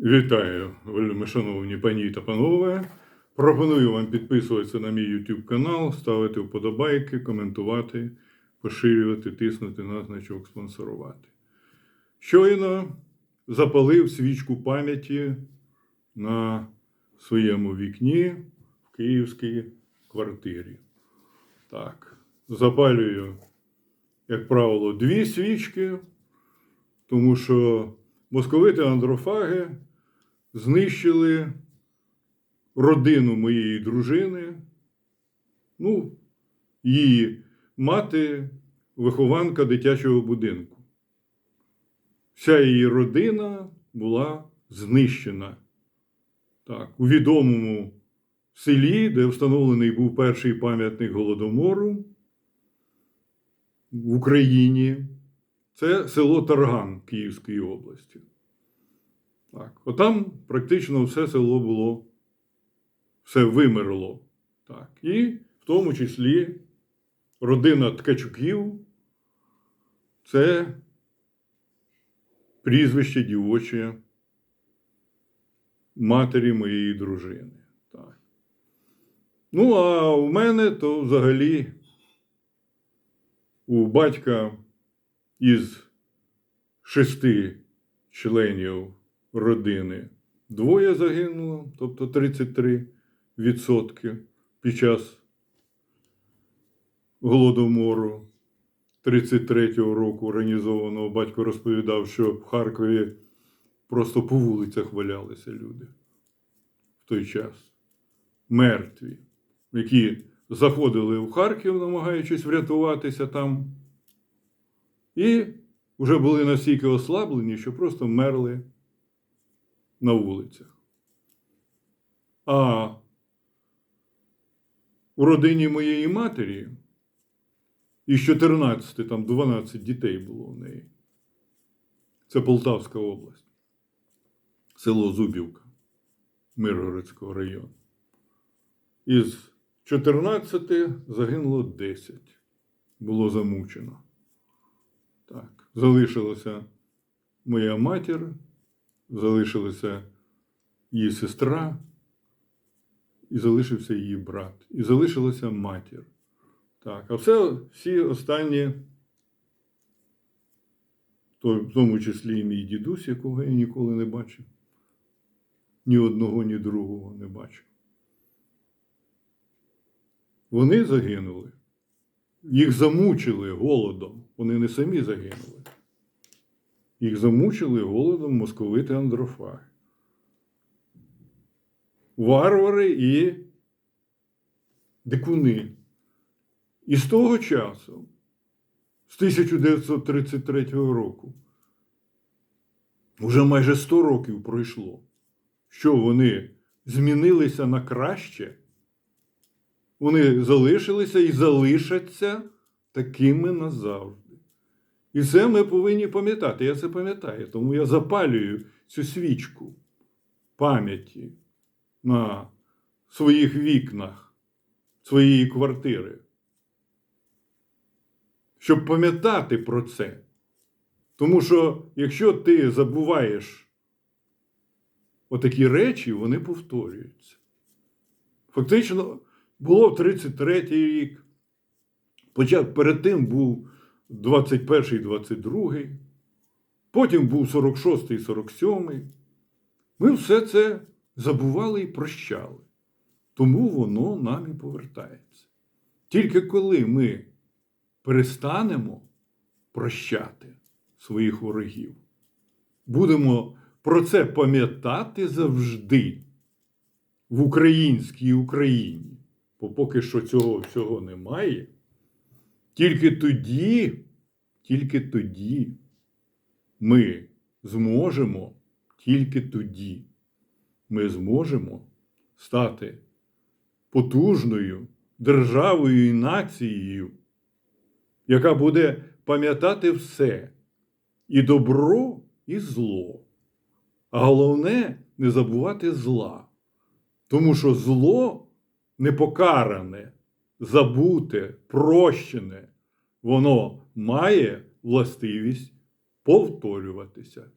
Вітаю, вельми шановні пані та панове. Пропоную вам підписуватися на мій YouTube канал, ставити вподобайки, коментувати, поширювати, тиснути на значок спонсорувати. Щойно запалив свічку пам'яті на своєму вікні в київській квартирі. Так, запалюю, як правило, дві свічки, тому що московити андрофаги знищили родину моєї дружини, ну, її мати, вихованка дитячого будинку. Вся її родина була знищена. Так, у відомому селі, де встановлений був перший пам'ятник Голодомору в Україні, це село Тарган Київської області. Так, отам практично все село було, все вимерло. Так, і в тому числі родина Ткачуків це прізвище дівоче матері моєї дружини. Так. Ну, а у мене то взагалі у батька із шести членів родини. Двоє загинуло, тобто 33% під час голодомору 33-го року організованого. Батько розповідав, що в Харкові просто по вулицях валялися люди в той час. Мертві, які заходили в Харків, намагаючись врятуватися там, і вже були настільки ослаблені, що просто мерли на вулицях. А у родині моєї матері із 14, там 12 дітей було в неї. Це Полтавська область, село Зубівка Миргородського району. Із 14 загинуло 10. Було замучено. Так, залишилася моя матір, залишилася її сестра, і залишився її брат, і залишилася матір. Так, а все, всі останні, то, в тому числі і мій дідусь, якого я ніколи не бачив, ні одного, ні другого не бачив. Вони загинули. Їх замучили голодом. Вони не самі загинули. Їх замучили голодом московити андрофаги. Варвари і дикуни. І з того часу, з 1933 року, вже майже 100 років пройшло, що вони змінилися на краще. Вони залишилися і залишаться такими назавжди. І це ми повинні пам'ятати. Я це пам'ятаю, тому я запалюю цю свічку пам'яті на своїх вікнах своєї квартири. Щоб пам'ятати про це. Тому що якщо ти забуваєш отакі речі, вони повторюються. Фактично. Було 33-й рік. Почав перед тим був 21-й, 22-й, потім був 46-й, 47-й. Ми все це забували і прощали. Тому воно нам і повертається. Тільки коли ми перестанемо прощати своїх ворогів, будемо про це пам'ятати завжди в українській Україні бо поки що цього всього немає, тільки тоді, тільки тоді ми зможемо, тільки тоді ми зможемо стати потужною державою і нацією, яка буде пам'ятати все і добро, і зло. А головне не забувати зла. Тому що зло непокаране, забуте, прощене, воно має властивість повторюватися.